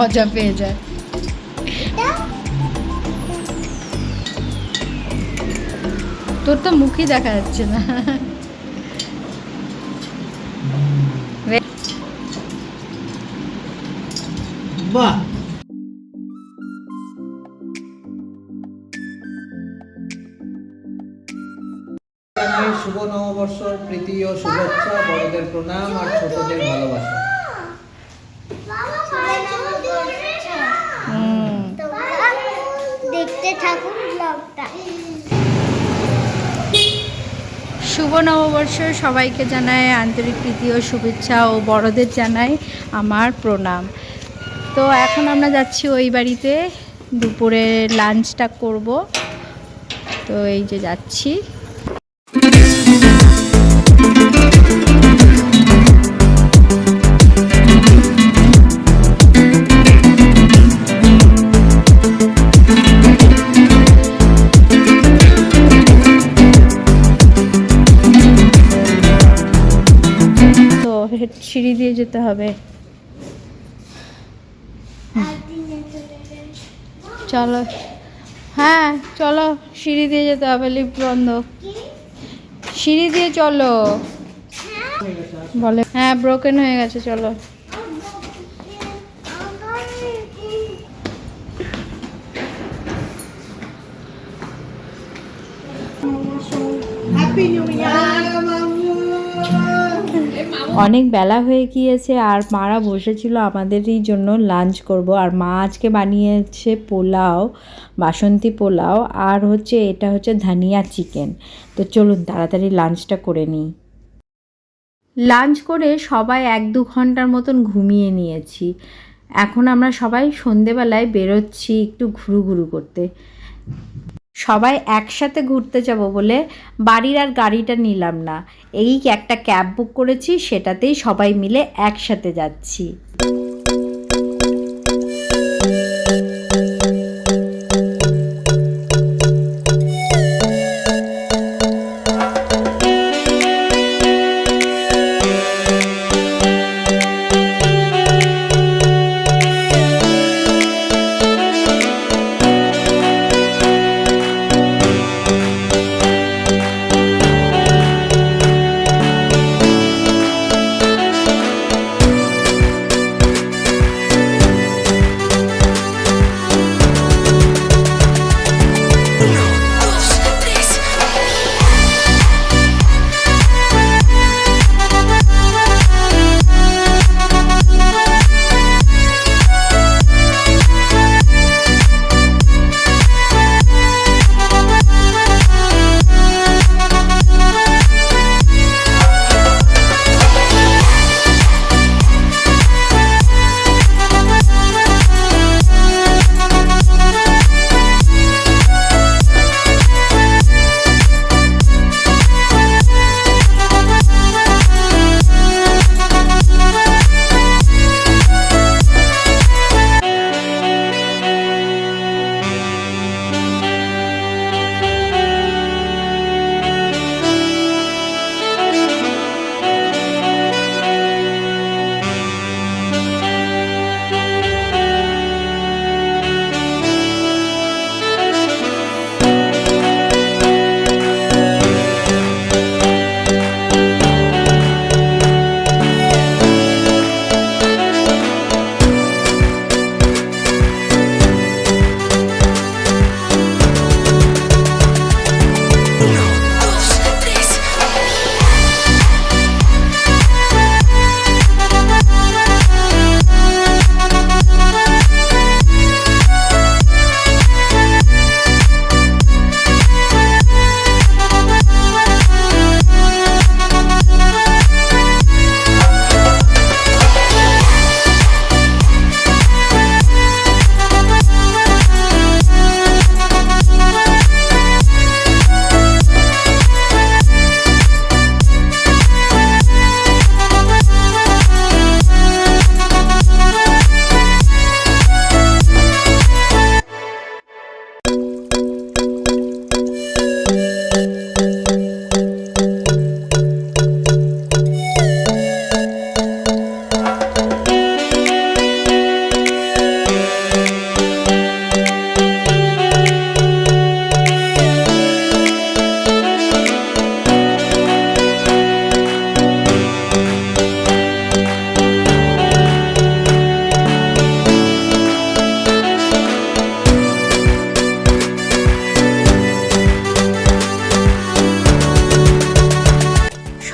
মজা পেয়ে যায়। তোর তো মুখই দেখা যাচ্ছে না। বাহ। শুভ নববর্ষর প্রীতি ও শুভেচ্ছা বড়দের প্রণাম আর ছোটদের ভালোবাসা। শুভ নববর্ষ সবাইকে জানায় আন্তরিক প্রীতি ও শুভেচ্ছা ও বড়দের জানাই আমার প্রণাম। তো এখন আমরা যাচ্ছি ওই বাড়িতে, দুপুরে লাঞ্চটা করব। তো এই যে যাচ্ছি। তো হে- সিঁড়ি দিয়ে যেতে হবে। চলো। হ্যাঁ চলো, সিঁড়ি দিয়ে যেতে হবে লিফট বন্ধ। সিঁড়ি দিয়ে চলো। বলে হ্যাঁ ব্রোকেন হয়ে গেছে, চলো। অনেক বেলা হয়ে গিয়েছে আর মারা বসেছিল আমাদেরই জন্য লাঞ্চ করব। আর মা আজকে বানিয়েছে পোলাও, বাসন্তী পোলাও আর হচ্ছে এটা হচ্ছে ধনিয়া চিকেন। তো চলুন তাড়াতাড়ি লাঞ্চটা করে নিই। লাঞ্চ করে সবাই এক দু ঘণ্টার মতন ঘুমিয়ে নিয়েছি। এখন আমরা সবাই সন্ধেবেলায় বেরোচ্ছি একটু ঘুরু ঘুরু করতে। সবাই একসাথে ঘুরতে যাব বলে বাড়ির আর গাড়িটা নিলাম না। এই একটা ক্যাব বুক করেছি, সেটাতেই সবাই মিলে একসাথে যাচ্ছি।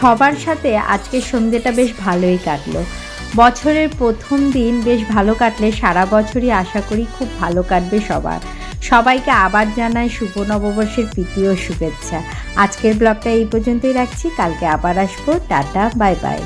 সবার সাথে আজকে সন্ধ্যেটা বেশ ভালোই কাটলো। বছরের প্রথম দিন বেশ ভালো কাটলে সারা বছরই আশা করি খুব ভালো কাটবে সবার। সবাইকে আবার জানাই শুভ নববর্ষের তৃতীয় শুভেচ্ছা। আজকের ব্লগটা এই পর্যন্তই রাখছি। কালকে আবার আসব। Tata, bye bye.